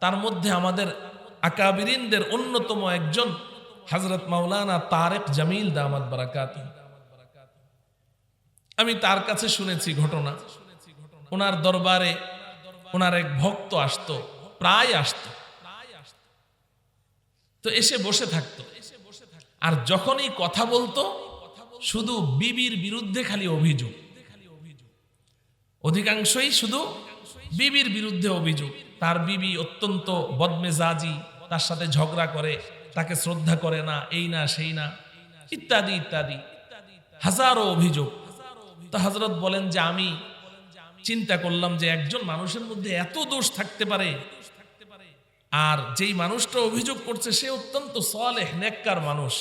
তার মধ্যে আমাদের আকাবিরিনদের অন্যতম একজন হজরত মাওলানা তারেক জামিল দামাত বারাকাত। আমি তার কাছে শুনেছি ঘটনা। ওনার দরবারে ওনার এক ভক্ত আসতো, প্রায় আসতো। তো এসে বসে থাকতো। আর যখনই কথা বলতো, শুধু বিবির বিরুদ্ধে খালি অভিযোগ। অধিকাংশই শুধু বিবির বিরুদ্ধে অভিযোগ। তার বিবি অত্যন্ত বদমেজাজি, তার সাথে ঝগড়া করে, তাকে শ্রদ্ধা করে না, এই না, সেই না, ইত্যাদি ইত্যাদি। হাজারো অভিযোগ। তো হজরত বলেন যে আমি চিন্তা করলাম যে একজন মানুষের মধ্যে এত দোষ থাকতে পারে, আর যেই মানুষটা অভিযোগ করছে সে অত্যন্ত সলেহ, নেককার মানুষ।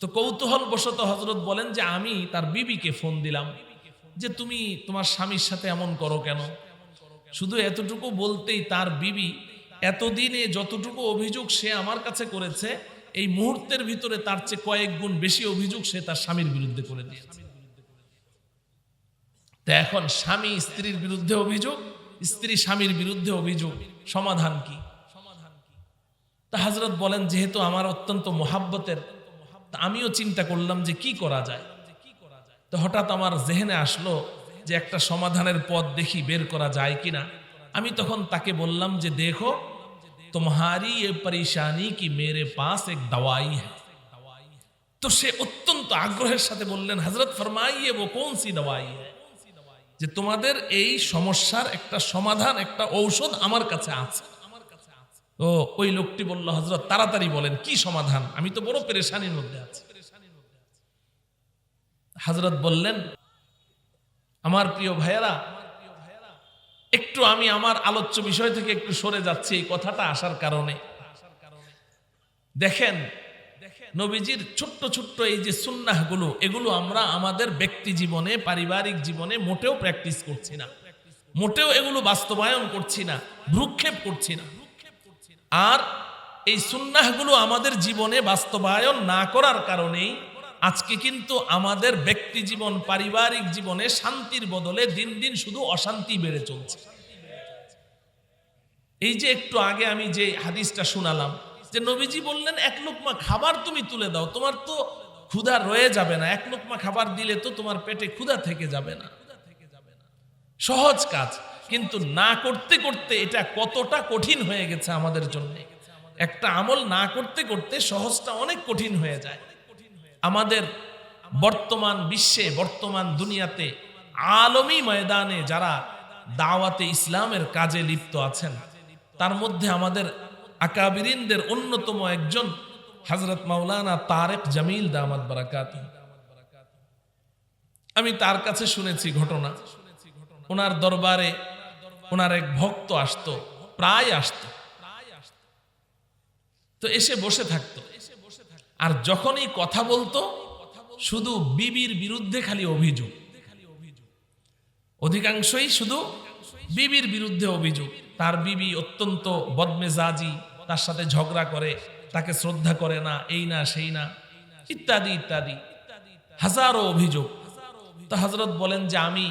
তো কৌতূহল বশত হজরত বলেন যে আমি তার বিবিকে ফোন দিলাম যে তুমি তোমার স্বামীর সাথে এমন করো কেন? শুধু এতটুকু বলতেই তার বিবি এতদিনে যতটুকু অভিযোগ সে আমার কাছে করেছে, এই মুহূর্তের ভিতরে তার চেয়ে কয়েক গুণ বেশি অভিযোগ সে তার স্বামীর বিরুদ্ধে করে দিয়েছে। তো এখন স্বামী স্ত্রীর বিরুদ্ধে অভিযোগ, স্ত্রী স্বামীর বিরুদ্ধে অভিযোগ, সমাধান কি? তা হাজরত বলেন, যেহেতু আমার অত্যন্ত মোহাব্বতের আমিও চিন্তা করলাম যে কি করা যায়? তো হঠাৎ আমার জেহেনে আসলো যে একটা সমাধানের পথ দেখি বের করা যায় কিনা, আমি তখন তাকে বললাম যে দেখো তোমারি এ পরেশানি কি মেরে পাস এক দওয়াই হ্যাঁ তো সে অত্যন্ত আগ্রহের সাথে বললেন হজরত ফরমাইয়ে, ও কোন সি দওয়াই যে তোমাদের এই সমস্যার একটা সমাধান, একটা ঔষধ আমার কাছে আছে। ও ওই লোকটি বলল হজরত তাড়াতাড়ি বলেন, কি সমাধান? আমি তো বড় পেরেশানির মধ্যে আছি। হজরত বললেন আমার প্রিয় ভাইয়েরা, একটু আমি আমার আলোচ্য বিষয় থেকে একটু সরে যাচ্ছি এই কথাটা আসার কারণে। দেখেন, নবীজির ছোট্ট ছোট্ট এই যে সুন্নাহগুলো এগুলো আমরা আমাদের ব্যক্তি জীবনে, পারিবারিক জীবনে মোটেও প্র্যাকটিস করছি না। মোটেও এগুলো বাস্তবায়ন করছি না, ভ্রুক্ষেপ করছি না। আর এই সুন্নাহগুলো আমাদের জীবনে বাস্তবায়ন না করার কারণেই আজকে কিন্তু আমাদের ব্যক্তি জীবন, পারিবারিক জীবনে শান্তির বদলে দিন দিন শুধু অশান্তি বেড়ে চলছে। এই যে একটু আগে আমি যে হাদিসটা শোনালাম, যে নবীজি বললেন, এক লোকমা খাবার তুমি তুলে দাও, তোমার তো ক্ষুধা রয়ে যাবে না। এক লোকমা খাবার দিলে তো তোমার পেটে ক্ষুধা থেকে যাবে না। সহজ কাজ, কিন্তু না করতে করতে এটা কতটা কঠিন হয়ে গেছে আমাদের জন্য। একটা আমল না করতে করতে সহজটা অনেক কঠিন হয়ে যায়। আমাদের বর্তমান বিশ্বে, বর্তমান দুনিয়াতে আলমী ময়দানে যারা দাওয়াতে ইসলামের কাজে লিপ্ত আছেন, তার মধ্যে আমাদের আকাবিরিনদের অন্যতম একজন হজরত মাওলানা তারেক জামিল দামাত বারাকাত। আমি তার কাছে শুনেছি ঘটনা। ওনার দরবারে ওনার এক ভক্ত আসতো, প্রায় আসতো। তো এসে বসে থাকতো। আর যখনই কথা বলতো, শুধু বিবির বিরুদ্ধে খালি অভিযোগ। অধিকাংশই শুধু বিবির বিরুদ্ধে অভিযোগ। তার বিবি অত্যন্ত বদমেজাজি, তার সাথে ঝগড়া করে, তাকে শ্রদ্ধা করে না, এই না, সেই না, ইত্যাদি ইত্যাদি। হাজারো অভিযোগ। তো হজরত বলেন যে, আমি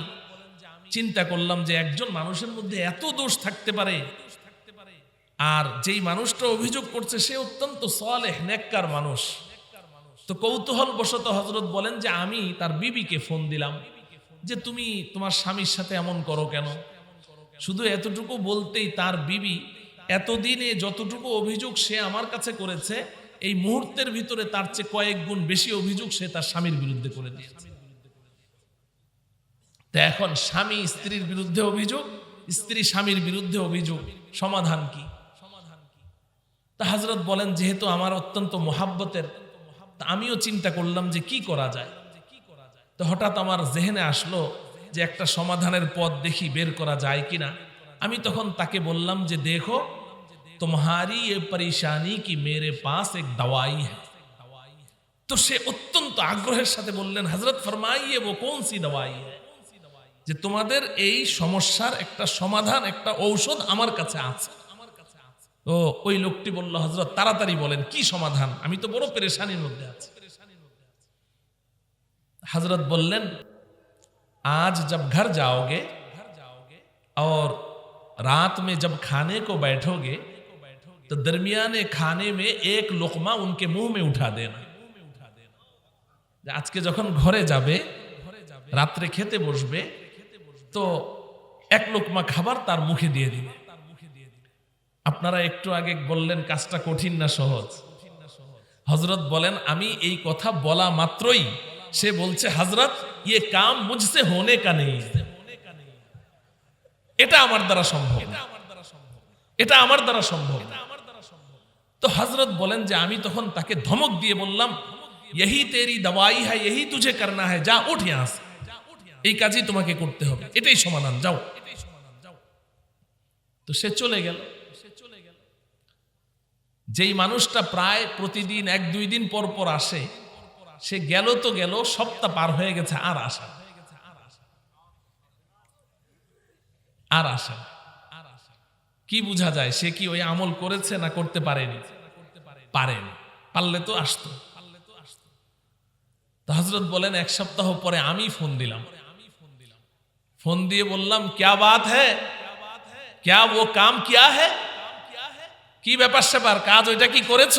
চিন্তা করলাম যে একজন মানুষের মধ্যে এত দোষ থাকতে পারে আর যেই মানুষটা অভিযোগ করছে, সে অত্যন্ত সলেহ, নেককার মানুষ। তো কৌতূহল বশত হজরত বলেন যে, আমি তার বিবিকে ফোন দিলাম যে, তুমি তোমার স্বামীর সাথে এমন করো কেন? শুধু এতটুকু বলতেই তার বিবি এতদিনে যতটুকু অভিযোগ সে আমার কাছে করেছে, এই মুহূর্তের ভিতরে তার চেয়ে কয়েক গুণ বেশি অভিযোগ সে তার স্বামীর বিরুদ্ধে করে দিয়েছে। তো এখন স্বামী স্ত্রীর বিরুদ্ধে অভিযোগ, স্ত্রী স্বামীর বিরুদ্ধে অভিযোগ, সমাধান কি? তা হজরত বলেন, যেহেতু আমার অত্যন্ত মোহাব্বতের আমিও চিন্তা করলাম যে কি করা যায়? তো হঠাৎ আমার জেহেনে আসলো যে একটা সমাধানের পথ দেখি বের করা যায় কিনা। আমি তখন তাকে বললাম যে, দেখো তোমারি এ পরেশানি কি মেরে পাস এক দাওয়াই হ্যাঁ তো সে অত্যন্ত আগ্রহের সাথে বললেন হজরত ফরমাইয়ে ও কোন সি দওয়াই যে তোমাদের এই সমস্যার একটা সমাধান, একটা ঔষধ আমার কাছে আছে। ও ওই লোকটি বলল হজরত তাড়াতাড়ি বলেন কি সমাধান আমি তো বড় পেরেশানির মধ্যে আছি हजरत बोलन आज जब घर जाओगे और रात में जब खाने को बैठोगे तो दरमियाने खाने में एक लोकमा उनके मुंह में उठा देना যে আজকে যখন ঘরে যাবে রাত্রে খেতে বসবে তো এক লোকমা খাবার তার মুখে দিয়ে দিবে আপনারা একটু আগে বললেন কাজটা কঠিন না সহজ। হজরত বলেন, আমি এই কথা বলা মাত্রই। সে বলছে হজরত ইয়ে কাম মুঝসে হনে কানে এটা আমার দ্বারা সম্ভব এটা আমার দ্বারা সম্ভব তো হজরত বলেন যে, আমি তখন তাকে ধমক দিয়ে বললাম ইহি তেরি দাওয়াই হ্যাঁ ইহি তুঝে করনা হ্যাঁ যা, উঠ ইয়াস। এই কাজই তোমাকে করতে হবে। এটাই সমাধান, যাও। তো সে চলে গেল। যেই মানুষটা প্রায় প্রতিদিন এক, দুই দিন পর পর আসে, সে গেল তো গেল সপ্তাহ পার হয়ে গেছে, আর আসা আর আসা কি বোঝা যায়, সে কি ওই আমল করেছে না করতে পারেনি? পারেনি। পারলে তো আসতো। হজরত বলেন, এক সপ্তাহ পরে আমি ফোন দিলাম। ফোন দিয়ে বললাম, ক্যা বাত হ্যাঁ ক্যা ও কাম কিয়া হ্যাঁ কি ব্যাপার স্যাপার? কাজ ওইটা কি করেছ?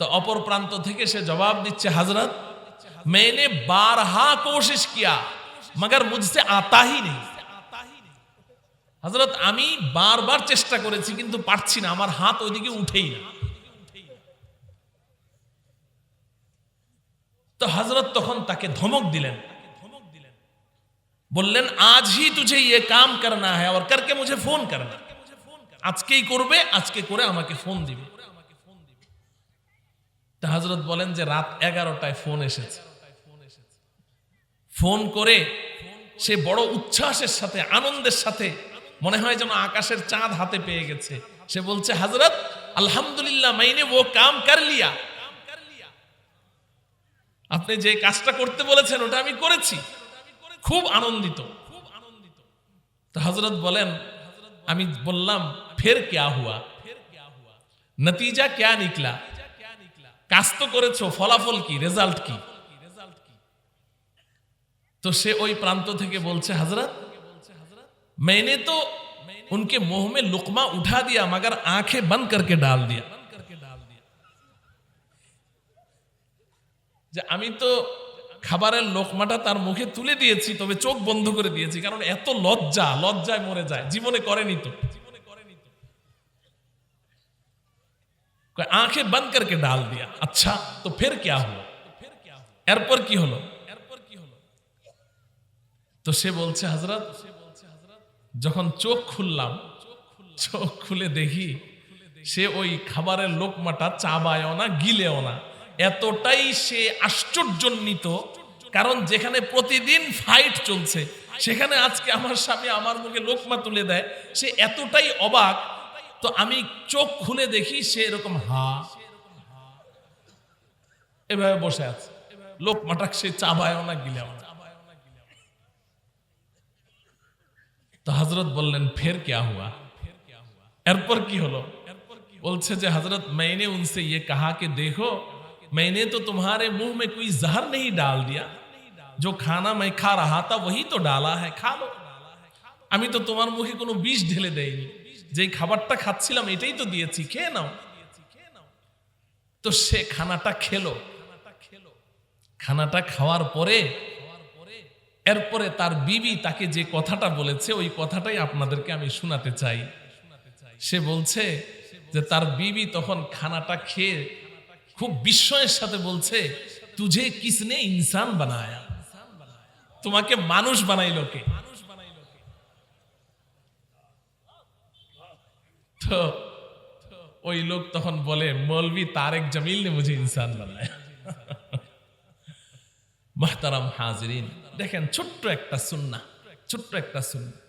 তো অপর প্রান্ত থেকে সে জবাব দিচ্ছে, হাজরত মেনে বারহা কোশিশ কিয়া, মগর মুঝসে আতা হি নেই। হজরত, আমি বারবার চেষ্টা করেছি, কিন্তু পারছি না, আমার হাত ওইদিকে উঠেই না। তো হজরত তখন তাকে ধমক দিলেন। বললেন আজই তুঝে ইয়ে কাম করনা হ্যাঁ করকে মুঝে ফোন করনা আজকেই করবে, আজকে করে আমাকে ফোন দিবে। তা হজরত বলেন যে রাত এগারোটায় ফোন এসেছে। ফোন করে সে বড় উচ্ছ্বাসের সাথে, আনন্দের সাথে, মনে হয় যেন আকাশের চাঁদ হাতে পেয়ে গেছে। সে বলছে হজরত আলহামদুলিল্লাহ, মাইনে ও কাম কর লিয়া? আপনি যে কাজটা করতে বলেছেন, ওটা আমি করেছি। খুব আনন্দিত। তো হজরত বলেন, আমি বললাম ফের ক্যা হুয়া নতিজা ক্যা নিকলা কাজ তো করেছো ফলাফল কি রেজাল্ট কি তো সে ওই প্রান্ত থেকে বলছে হজরত मैंने तो उनके मुंह में लुकमा उठा दिया मगर आंखें बंद करके डाल दिया যে আমি তো খাবারের লোকমাটা তার মুখে তুলে দিয়েছি তবে চোখ বন্ধ করে দিয়েছি কারণ এত লজ্জা লজ্জায় মরে যায় জীবনে করেনি তো आंखें बंद करके डाल दिया अच्छा तो फिर क्या हुआ এরপর কি হলো তো সে বলছে হজরত যখন চোখ খুললাম চোখ খুলে দেখি সে ওই খাবারের লোকমাটা চাবায়ও না গিলেও না এতটাই সে আশ্চর্যান্বিত কারণ যেখানে প্রতিদিন ফাইট চলছে সেখানে আজকে আমার স্বামী আমার মুখে লোকমা তুলে দেয় সে এতটাই অবাক তো আমি চোখ খুলে দেখি সে এরকম হা এভাবে বসে আছে লোক মাটাক সে চাবায়ও না গিলেও না তো হজরত বললেন ফের ক্যা হুয়া এরপর কি হলো বলছে যে হজরত मैंने उनसे ये कहा कि देखो मैंने तो तुम्हारे मुँह में कोई जहर नहीं डाल दिया जो खाना मैं खा रहा था वही तो डाला है खा लो আমি তো তোমার মুখে কোনো বিষ ঢেলে দেইনি যেই খাবারটা খাচ্ছিলাম, এটাই তো দিয়েছি, খেয়ে নাও। তো সে খানাটা খেলো। খানাটা খাওয়ার পরে, এরপরে তার বিবি তাকে যে কথাটা বলেছে, ওই কথাটাই আপনাদেরকে আমি শোনাতে চাই। সে বলছে যে, তার বিবি তখন খানাটা খেয়ে খুব বিস্ময়ের সাথে বলছে, তুঝে কিসনে ইনসান বানায়া? তোমাকে মানুষ বানাইলো কে? তো ওই লোক তখন বলে মলবি তারেক জামিল নে বুঝে ইনসান বানায়। মাহতারাম হাজরিন, দেখেন ছোট্ট একটা সুন্না ছোট্ট একটা সুন্না